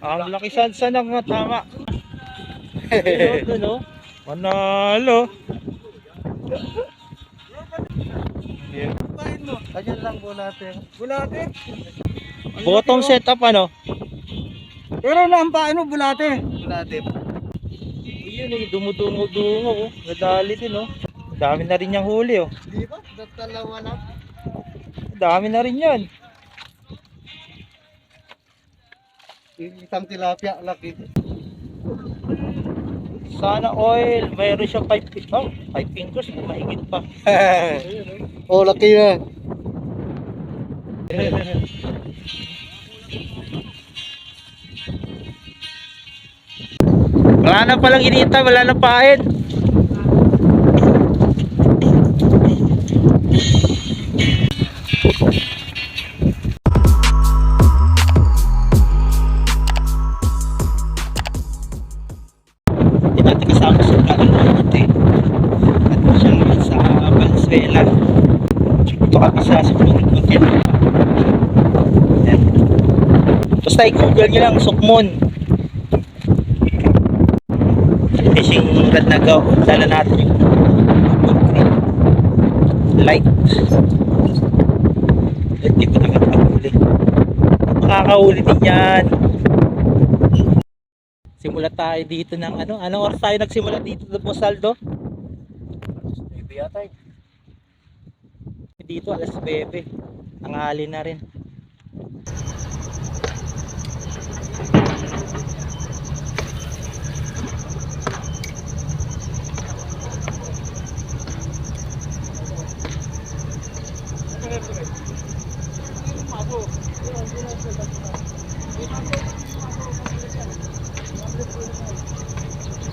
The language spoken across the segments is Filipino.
Ang laki sansa ng mga tama. Ito, no? Manalo. Ganyan lang po natin. Bulate. Bottom setup ano? Pero lang pa, ano, bulate. Natin. Yun eh, dumudungo-dungo. Oh. Nadali din oh. Dami na rin yung huli oh. Di ba? Dalawa lang. Dami na rin yan. Isang tilapia, laki. Sana oil. Mayroon siyang 5 oh, five fingers. Mahigit pa. oh, laki na. Wala na palang inita. Wala na pain. Kasama sa Calanote. At siya sa Valenzuela. Ito kami sa Sukmon Hotel. Ayan. Basta i-google nyo lang Sukmon. Fishing rod na go. Dala natin yung light. Hindi ko naman makahuli. Makakahuli din yan. Simula tayo dito ng ano? Anong oras tayo nagsimula dito sa Posaldo? Hindi yata eh. Dito alas 9. Tanghali na rin.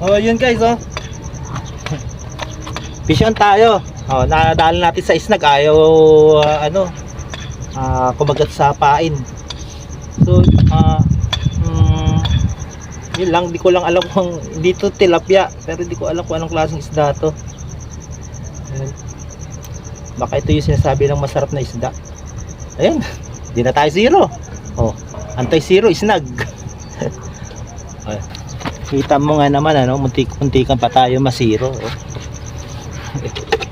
Oh, yun guys, oh. Vision tayo. Oh, nadali natin sa isnag ayaw ah, ano ah, kumagat sa pain. So, ah mm, yun lang, di ko lang alam kung dito tilapia, pero di ko alam kung anong klaseng isda to. Ayan. Baka ito yung sinasabi ng masarap na isda. Ayan, di na tayo zero. Oh, antay zero, isnag. Kita mo nga naman ano, muntik-muntikan pa tayo masiro. Oh.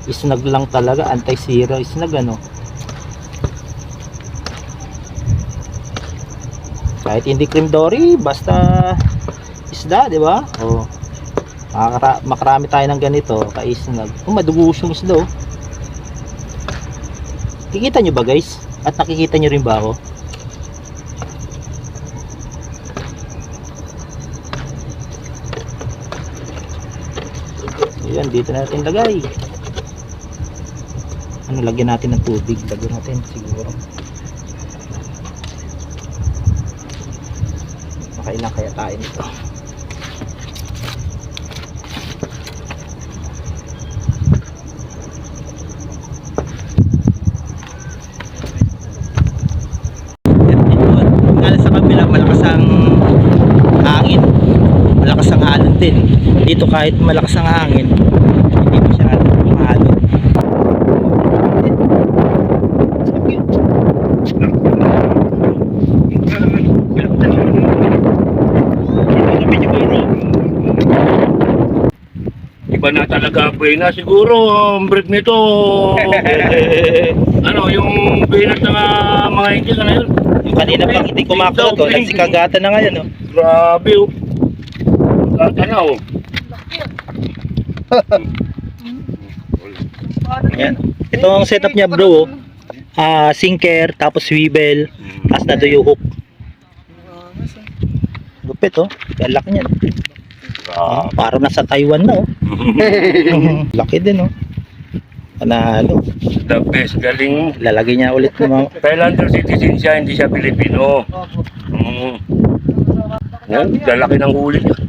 Isnag lang talaga, anti-zero isnag ano. Kahit hindi cream dory, basta isda, di ba? Oh. Makakara- makarami tayo ng ganito, kaisnag. Oh, madugos yung isda oh. Kikita nyo ba guys? At nakikita nyo rin ba ako? Ayan, dito natin lagay. Ano, lagyan natin ng tubig. Lagyan natin siguro. Makailang kaya tayo nito. Malakas ang hangin. Malakas ang alon din. Dito kahit malakas ang hangin, hindi masyado mahalon. Iba na talaga buena siguro ang break nito. ano, yung buenas ng ah, mga Indian na yun. Yung kanina pang hindi kumakalot, oh, nagsikagata na ngayon. Oh. Grabe oh. Tatanaw. Ayan. Ito ang setup niya bro. oh. Ah, sinker, tapos swivel, tapos na yung hook. Lupit. lupit oh. Ang laki niyan. Ah. Parang nasa Taiwan na oh. laki din oh. Panalo. The best. Galing. Lalagay niya ulit ng mga Thailander citizen siya, hindi siya Pilipino. Mm. Yan, lalaki ng huli niya.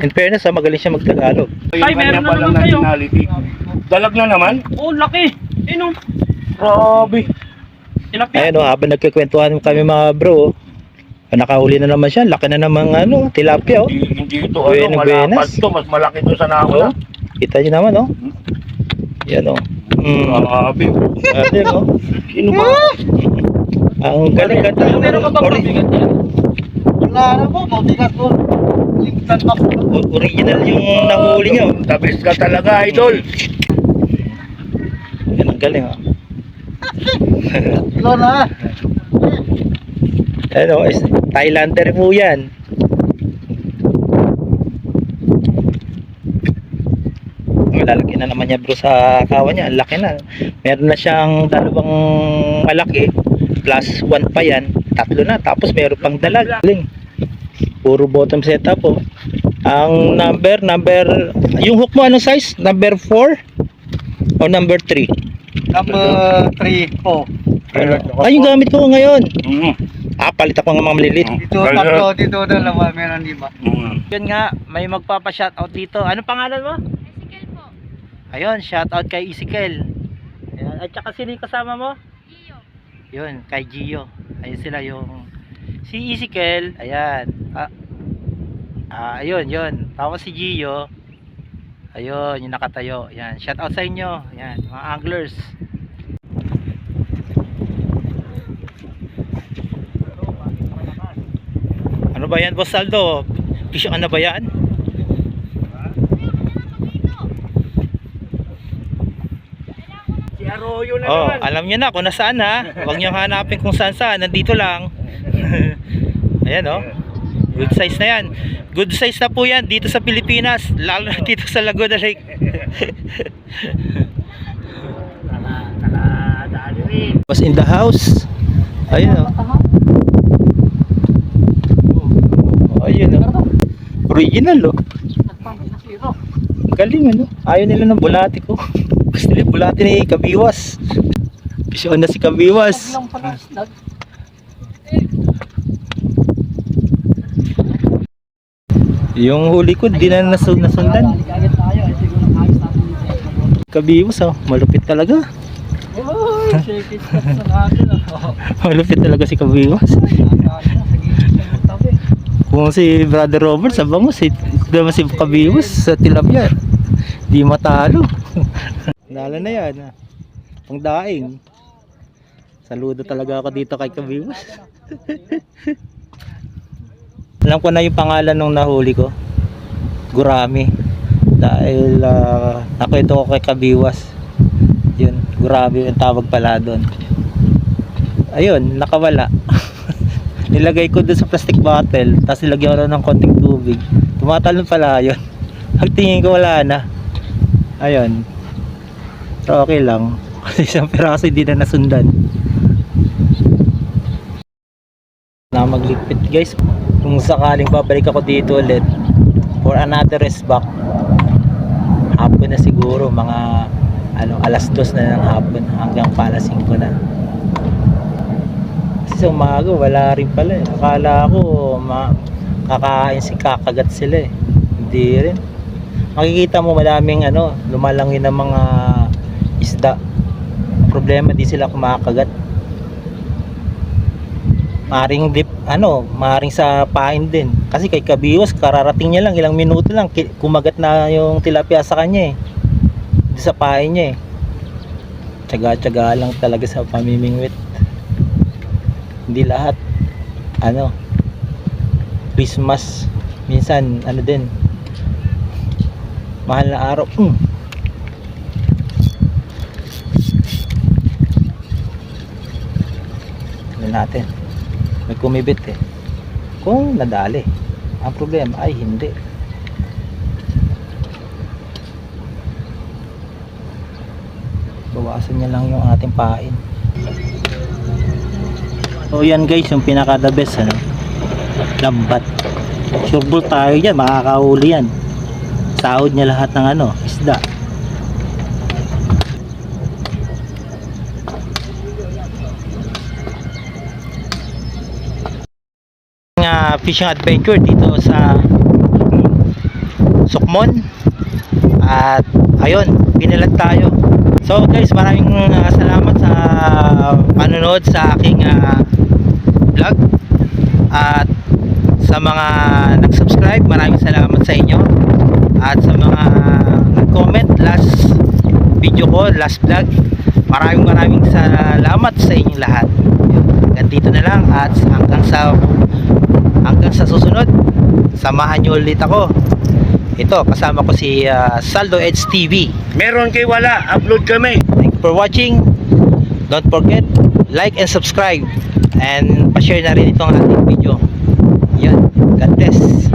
In fairness, ah, magaling siya magtagalog. Ay, meron na naman kayo. nationality. Dalag na naman. Oh, laki. Oh. Grabe. Tilapia. Ayun oh, habang nagkikwentuhan kami mga bro, oh, nakahuli na naman siya. Laki na naman ano, tilapia oh. Hindi, hindi ito, ano, malapad buenas. to. Mas malaki to sa nauna. Kita niyo naman oh. Yan oh. Mm. Grabe. Ayun oh. Sino ba? Ang galing ganda. Meron ka ba pabigat yan? Wala na po, mabigat po. Original yung nahuli niyo. The best ka talaga, idol. Yan ang galing oh. Kilo na. Ano, is Thailander po yan. Malalaki na naman niya bro sa kawan niya. Ang laki na. Meron na siyang dalawang malaki. Plus one pa yan. Tatlo na. Tapos meron pang dalag. Galing. Puro bottom setup po. Ang number, number, yung hook mo anong size? Number 4? O number 3? Number 3 po. Ay, yung gamit ko ngayon. Mm. Ah, palit ako ng mga malilit. Dito tatlo, dito dalawa, meron lima. Mm. Yun nga, may magpapa-shoutout dito. Ano pangalan mo? Ezekiel po. Ayun, shoutout kay Isikel. Ayan. At saka sino yung kasama mo? Gio. Yun, kay Gio. Ayun sila yung si Isikel, ayan. Ah, ayun, yun. Tapos si Gio. Ayun, yung nakatayo. Ayan, shoutout sa inyo. Ayan, mga anglers. Ano ba yan, Boss Aldo? Fish na ba yan? Arroyo na Oh, naman. alam niyo na kung nasaan ha. Huwag niyo hanapin kung saan saan. Nandito lang. Ayan oh. Good size na yan. Good size na po yan dito sa Pilipinas. Lalo na dito sa Laguna Lake. Was in the house. Ayun oh. Oh, ayun oh. Original oh. Ang Galing ano. Ayaw nila ng bulati ko. Gusto nila yung bulati ni Kabiwas. Pisyon na si Kabiwas. Yung huli ko, di na nasun nasundan. Kabiwas oh, malupit talaga. malupit talaga si Kabiwas. Kung si Brother Robert sa bangus, si, naman si Kabiwas sa tilapia. Di matalo. Nala na yan. ah. Pang daing. Saludo talaga ako dito kay Kabiwas. Alam ko na yung pangalan nung nahuli ko. Gurami. Dahil uh, nakwento ko kay Kabiwas. Yun, Gurami yung tawag pala doon. Ayun, nakawala. Nilagay ko doon sa plastic bottle, tapos nilagyan ko ng konting tubig. Tumatalon pala yun. Pagtingin ko wala na. Ayun. Pero okay lang. Kasi isang piraso hindi na nasundan. Na magligpit guys. Kung sakaling babalik ako dito ulit for another rest back. Hapon na siguro mga ano alas dos na ng hapon hanggang pa alas 5 na. Kasi sa umaga wala rin pala eh. Akala ko ma kakain si kakagat sila eh. Hindi rin. Makikita mo madaming ano, lumalangin ng mga isda. Problema di sila kumakagat. Maring dip, ano, maring sa pain din. Kasi kay Kabiwas, kararating niya lang, ilang minuto lang, kumagat na yung tilapia sa kanya eh. Sa pain niya eh. Tsaga-tsaga lang talaga sa pamimingwit. Hindi lahat. Ano, Christmas, minsan, ano din, mahal na araw. Mm. Natin? May kumibit eh. Kung nadali. Ang problema ay hindi. Bawasan niya lang yung ating pain. So yan guys, yung pinaka the best ano. Lambat. Sureball tayo dyan, makakahuli yan. Sahod niya lahat ng ano, isda. uh, fishing adventure dito sa Sukmon. At ayun pinalag tayo. So guys maraming uh, salamat sa panonood sa aking uh, vlog. At sa mga nag-subscribe maraming salamat sa inyo. At sa mga nag-comment last video ko last vlog maraming maraming salamat sa inyong lahat. Hanggang dito na lang. At hanggang sa hanggang sa susunod. Samahan nyo ulit ako. Ito kasama ko si uh, Saldo Edge TV Meron kay wala, upload kami. thank you for watching. Don't forget like and subscribe. And pa-share na rin itong ating video. Yun God bless